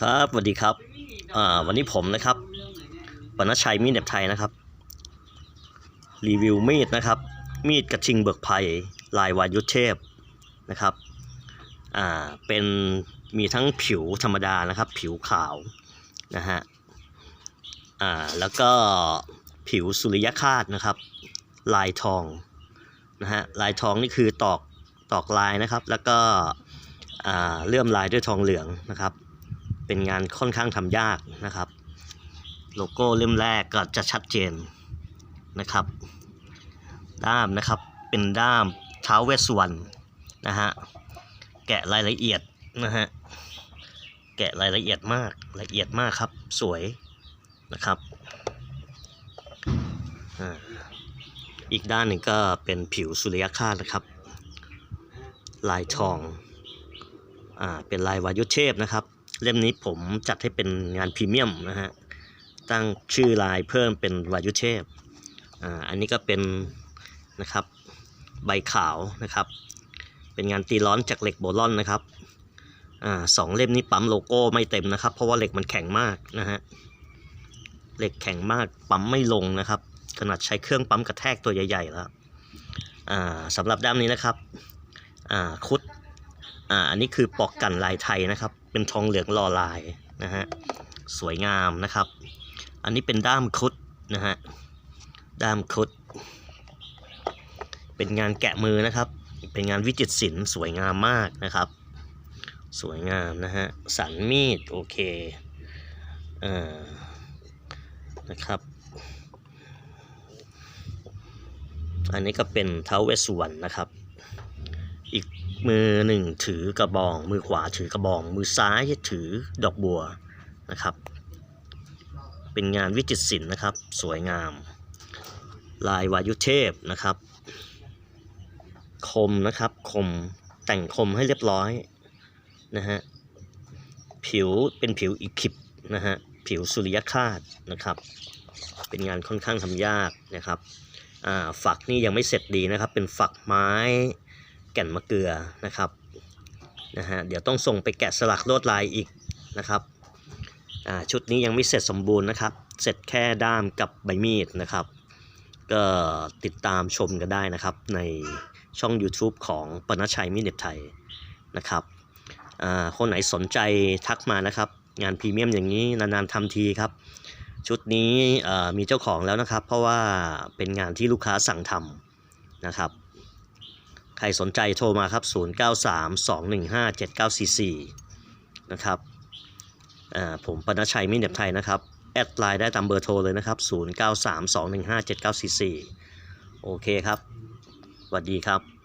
ครับสวัสดีครับ อ่า วันนี้ผมนะครับปนชชัยมีดเหน็บไทยนะครับ รีวิวมีดนะครับ มีดกระชิงเบิกภัยลายวายุทธเทพนะครับ อ่า เป็นมีทั้งผิวธรรมดานะครับ ผิวขาวนะฮะ อ่า แล้วก็ผิวสุริยคาตนะครับ ลายทองนะฮะ ลายทองนี่คือตอกตอกลายนะครับ แล้วก็เลื่อมลายด้วยทองเหลืองนะครับ เป็นงานค่อนข้างทำยากนะครับ โลโก้เล่มแรกก็จะชัดเจนนะครับ ด้ามนะครับเป็นด้ามเท้าเวสวรรณนะฮะแกะรายละเอียดนะฮะแกะรายละเอียดมากละเอียดมากครับสวยนะครับอ่าอีกด้านหนึ่งก็เป็นผิวสุริยคาตนะครับ ลายทองอ่าเป็นลายวายุเทพนะครับ เล่มนี้ผมจัดให้เป็นงานพรีเมียมนะฮะ ตั้งชื่อลายเพิ่มเป็นวายุเทพอ่าอันนี้ก็เป็นนะครับใบขาวนะครับ เป็นงานตีร้อนจากเหล็กโบลอนนะครับอ่าสองเล่มนี้ปั๊มโลโก้ไม่เต็มนะครับ เพราะว่าเหล็กมันแข็งมากนะฮะเหล็กแข็งมากปั๊มไม่ลงนะครับ ขนาดใช้เครื่องปั๊มกระแทกตัวใหญ่ๆแล้วอ่าสำหรับด้ามนี้นะครับอ่าคุด อ่าอันนี้คือปอกกันลายไทยนะครับ เป็นทองเหลืองลอลายนะฮะสวยงามนะครับ อันนี้เป็นด้ามคุดนะฮะด้ามคุด เป็นงานแกะมือนะครับ เป็นงานวิจิตรศิลป์สวยงามมากนะครับ สวยงามนะฮะสันมีดโอเคเอ่อนะครับ อันนี้ก็เป็นเท้าเวสสุวรรณนะครับ มือหนึ่งถือกระบอง มือขวาถือกระบอง มือซ้ายถือดอกบัวนะครับ เป็นงานวิจิตรศิลป์นะครับ สวยงาม ลายวายุเทพนะครับ คมนะครับคมแต่งคมให้เรียบร้อยนะฮะผิวเป็นผิวอีคิปนะฮะผิวสุริยคาตนะครับ เป็นงานค่อนข้างทำยากนะครับฝักนี่ยังไม่เสร็จดีนะครับ เป็นฝักไม้ แก่นมะเกลือนะครับนะฮะเดี๋ยวต้องส่งไปแกะสลักลวดลายอีกนะครับอ่าชุดนี้ยังไม่เสร็จสมบูรณ์นะครับ เสร็จแค่ด้ามกับใบมีดนะครับ ก็ติดตามชมกันได้นะครับ ในช่อง YouTube ของปนชชัยมิเน็บไทยนะครับอ่าคนไหนสนใจทักมานะครับ งานพรีเมียมอย่างนี้นานๆทำทีครับ ชุดนี้มีเจ้าของแล้วนะครับ เพราะว่าเป็นงานที่ลูกค้าสั่งทำนะครับ ใครสนใจโทรมาครับ 0932157944 นะครับผมปนชชัยมิเน็บไทยนะครับ แอดไลน์ได้ตามเบอร์โทรเลยนะครับ 0932157944 โอเคครับสวัสดีครับ